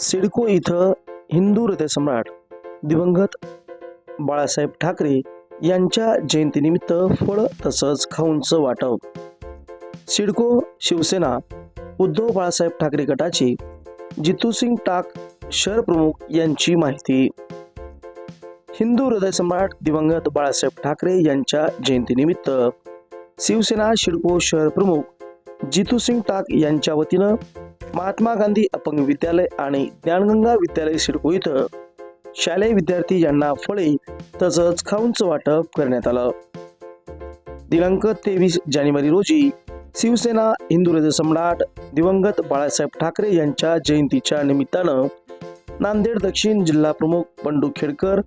सिडको इथं हिंदू हृदयसम्राट दिवंगत बाळासाहेब ठाकरे यांच्या जयंतीनिमित्त फळ तसंच खाऊंचं वाटप. सिडको शिवसेना उद्धव बाळासाहेब ठाकरे गटाची जितूसिंग टाक शहर प्रमुख यांची माहिती. हिंदू हृदयसम्राट दिवंगत बाळासाहेब ठाकरे यांच्या जयंतीनिमित्त शिवसेना शिडको शहर प्रमुख जितूसिंग टाक यांच्या वतीनं महात्मा गांधी अपंग विद्यालय आणि ज्ञानगंगा विद्यालय सिडको इथं शालेय विद्यार्थी यांना फळे तसंच खाऊंच वाटप करण्यात आलं. दिनांक तेवीस जानेवारी रोजी शिवसेना हिंदू सम्राट दिवंगत बाळासाहेब ठाकरे यांच्या जयंतीच्या निमित्तानं नांदेड दक्षिण जिल्हा प्रमुख बंडू खेडकर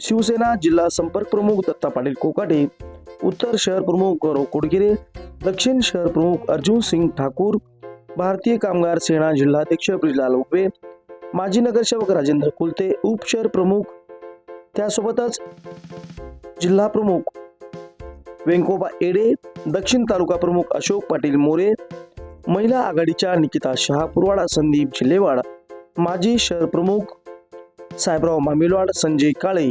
शिवसेना जिल्हा संपर्क प्रमुख दत्ता पाटील कोकाटे उत्तर शहर प्रमुख गौरव कोडगिरे दक्षिण शहर प्रमुख अर्जुन सिंग ठाकूर भारतीय कामगार सेना जिल्हाध्यक्ष ब्रिजलाल उपे माजी नगरसेवक राजेंद्र कुलते उपशहर प्रमुख त्यासोबतच जिल्हा प्रमुख वेंकोबा एडे दक्षिण तालुका प्रमुख अशोक पाटील मोरे महिला आघाडीच्या निकिता शहापुरवाडा संदीप जिल्हेवाड माजी शहर प्रमुख साहेबराव मामिलवाड संजय काळे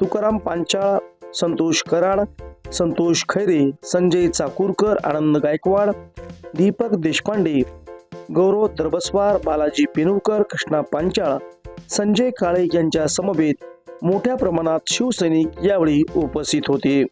तुकाराम पांचाळ संतोष कराड संतोष खैरे संजय चाकूरकर आनंद गायकवाड दीपक देशपांडे गौरव दरबसवार बालाजी पेनुरकर कृष्णा पांचाळ संजय काळे यांच्या समवेत मोठ्या प्रमाणात शिवसैनिक यावेळी उपस्थित होते.